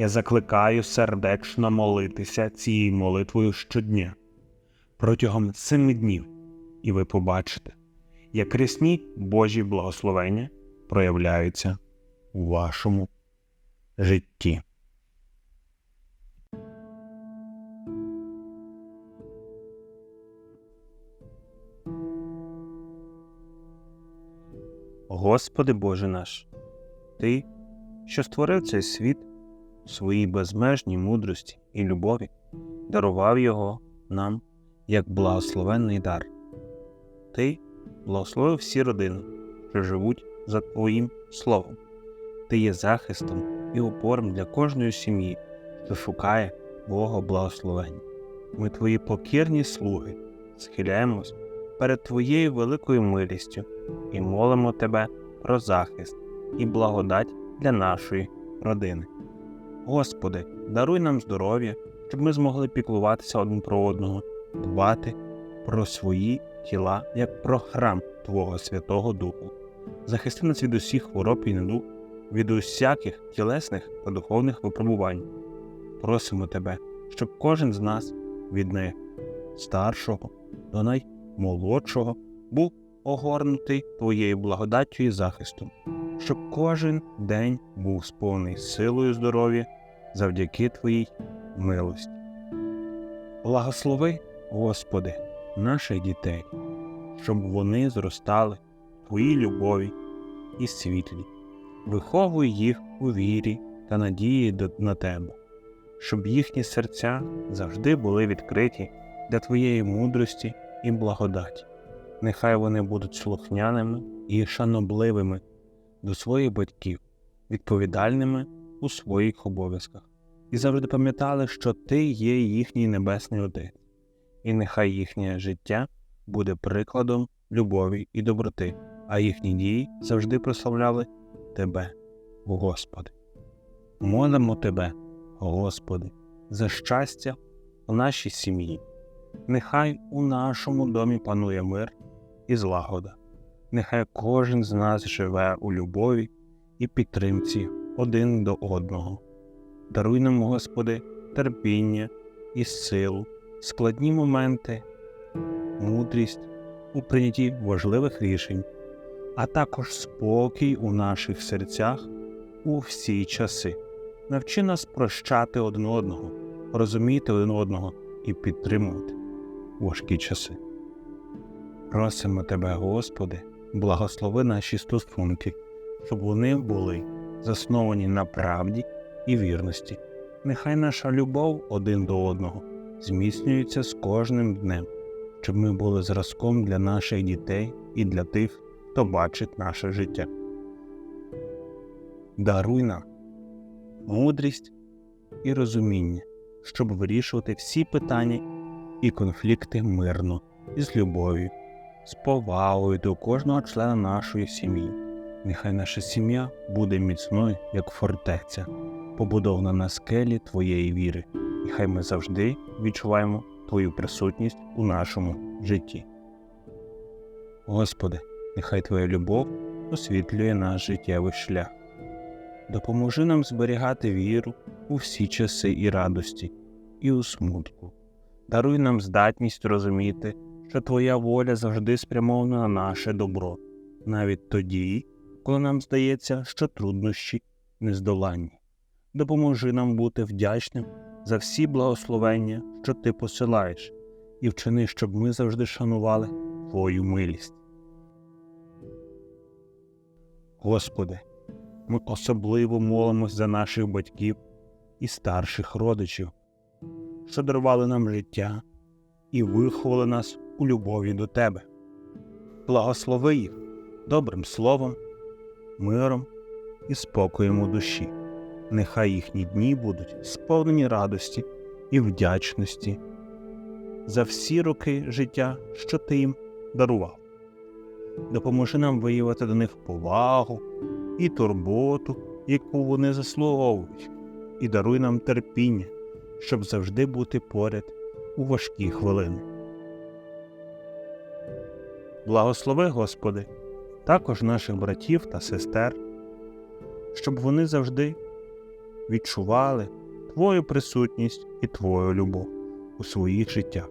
Я закликаю сердечно молитися цією молитвою щодня протягом семи днів, і ви побачите, як рясні Божі благословення проявляються у вашому житті. Господи Боже наш, Ти, що створив цей світ своїй безмежній мудрості і любові, дарував його нам як благословенний дар. Ти благословив всі родини, що живуть за Твоїм Словом. Ти є захистом і опором для кожної сім'ї, що шукає Бога благословення. Ми Твої покірні слуги, схиляємось перед Твоєю великою милістю і молимо Тебе про захист і благодать для нашої родини. Господи, даруй нам здоров'я, щоб ми змогли піклуватися один про одного, дбати про свої тіла як про храм Твого Святого Духу. Захисти нас від усіх хвороб і недуг, від усяких тілесних та духовних випробувань. Просимо Тебе, щоб кожен з нас від найстаршого до наймолодшого був огорнутий Твоєю благодаттю і захистом, щоб кожен день був сповнений силою здоров'я завдяки Твоїй милості. Благослови, Господи, наших дітей, щоб вони зростали в Твоїй любові і світлі, виховуй їх у вірі та надії на Тебе, щоб їхні серця завжди були відкриті для Твоєї мудрості і благодаті. Нехай вони будуть слухняними і шанобливими до своїх батьків, відповідальними у своїх обов'язках, і завжди пам'ятали, що Ти є їхній небесний Отець, і нехай їхнє життя буде прикладом любові і доброти, а їхні дії завжди прославляли Тебе, Господи. Молимо Тебе, Господи, за щастя у нашій сім'ї. Нехай у нашому домі панує мир і злагода. Нехай кожен з нас живе у любові і підтримці один до одного. Даруй нам, Господи, терпіння і силу, складні моменти, мудрість у прийнятті важливих рішень, а також спокій у наших серцях у всі часи. Навчи нас прощати один одного, розуміти один одного і підтримувати важкі часи. Просимо Тебе, Господи, благослови наші стосунки, щоб вони були засновані на правді і вірності. Нехай наша любов один до одного зміцнюється з кожним днем, щоб ми були зразком для наших дітей і для тих, хто бачить наше життя. Даруй нам мудрість і розуміння, щоб вирішувати всі питання і конфлікти мирно і з любов'ю, з повагою до кожного члена нашої сім'ї. Нехай наша сім'я буде міцною, як фортеця, побудована на скелі Твоєї віри, і хай ми завжди відчуваємо Твою присутність у нашому житті. Господи, нехай Твоя любов освітлює наш життєвий шлях. Допоможи нам зберігати віру у всі часи і радості, і у смутку. Даруй нам здатність розуміти, що Твоя воля завжди спрямована на наше добро, навіть тоді, коли нам здається, що труднощі нездоланні. Допоможи нам бути вдячним за всі благословення, що Ти посилаєш, і вчини, щоб ми завжди шанували Твою милість. Господи, ми особливо молимось за наших батьків і старших родичів, що дарували нам життя і виховали нас у любові до Тебе. Благослови їх добрим словом, миром і спокоєм у душі. Нехай їхні дні будуть сповнені радості і вдячності за всі роки життя, що ти їм дарував. Допоможи нам виявити до них повагу і турботу, яку вони заслуговують, і даруй нам терпіння, щоб завжди бути поряд у важкі хвилини. Благослови, Господи, також наших братів та сестер, щоб вони завжди відчували Твою присутність і Твою любов у своїх життях.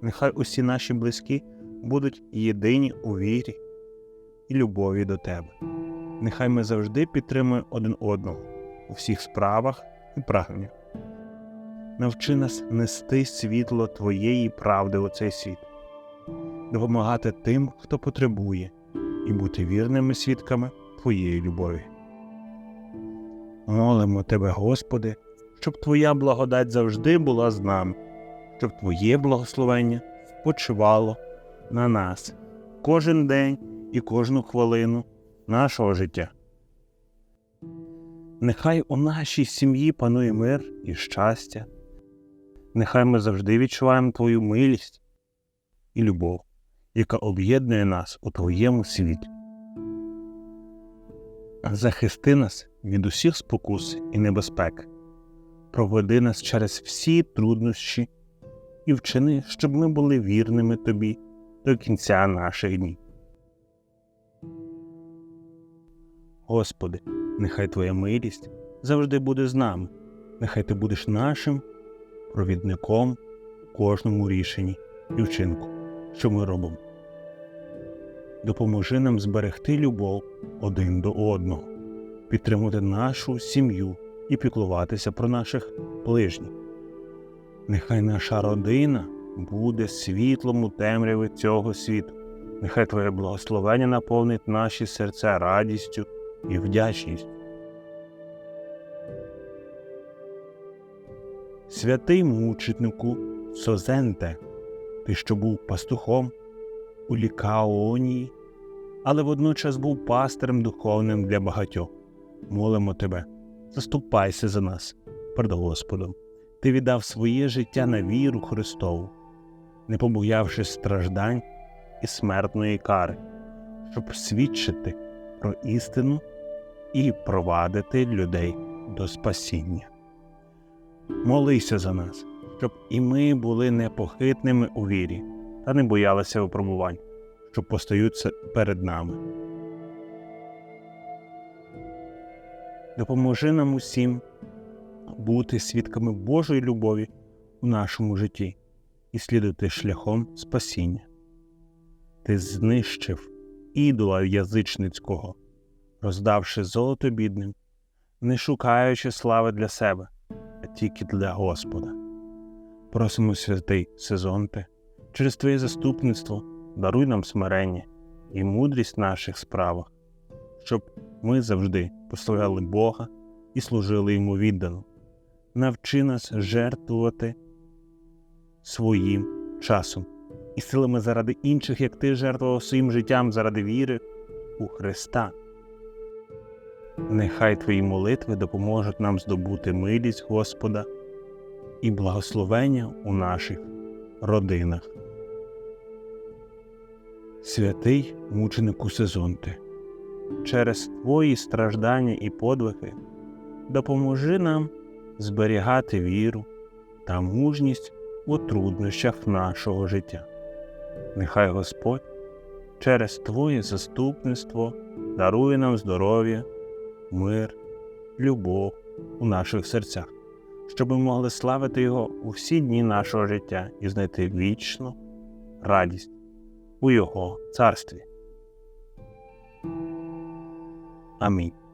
Нехай усі наші близькі будуть єдині у вірі і любові до Тебе. Нехай ми завжди підтримуємо один одного у всіх справах і прагненнях. Навчи нас нести світло Твоєї правди у цей світ, допомагати тим, хто потребує, і бути вірними свідками Твоєї любові. Молимо Тебе, Господи, щоб Твоя благодать завжди була з нами, щоб Твоє благословення спочивало на нас кожен день і кожну хвилину нашого життя. Нехай у нашій сім'ї панує мир і щастя, нехай ми завжди відчуваємо Твою милість і любов, яка об'єднує нас у Твоєму світі. Захисти нас від усіх спокус і небезпек, проведи нас через всі труднощі і вчини, щоб ми були вірними Тобі до кінця наших днів. Господи, нехай Твоя милість завжди буде з нами, нехай Ти будеш нашим провідником у кожному рішенні і вчинку, що ми робимо. Допоможи нам зберегти любов один до одного, підтримувати нашу сім'ю і піклуватися про наших ближніх. Нехай наша родина буде світлом у темряві цього світу. Нехай Твоє благословення наповнить наші серця радістю і вдячністю. Святий мученику Созенте, ти, що був пастухом у Лікаонії, але водночас був пастирем духовним для багатьох. Молимо тебе, заступайся за нас перед Господом. Ти віддав своє життя на віру Христову, не побоявшись страждань і смертної кари, щоб свідчити про істину і провадити людей до спасіння. Молися за нас, щоб і ми були непохитними у вірі та не боялися випробувань, що постаються перед нами. Допоможи нам усім бути свідками Божої любові у нашому житті і слідувати шляхом спасіння. Ти знищив ідола язичницького, роздавши золото бідним, не шукаючи слави для себе, а тільки для Господа. Просимо святий Сезонте, через Твоє заступництво даруй нам смирення і мудрість в наших справах, щоб ми завжди прославляли Бога і служили йому віддано. Навчи нас жертвувати своїм часом і силами заради інших, як ти жертвував своїм життям заради віри у Христа. Нехай Твої молитви допоможуть нам здобути милість Господа і благословення у наших родинах. Святий мученику Сезонте, через Твої страждання і подвиги допоможи нам зберігати віру та мужність у труднощах нашого життя. Нехай Господь через Твоє заступництво дарує нам здоров'я, мир, любов у наших серцях, щоб ми могли славити Його у всі дні нашого життя і знайти вічну радість у Його царстві. Амінь.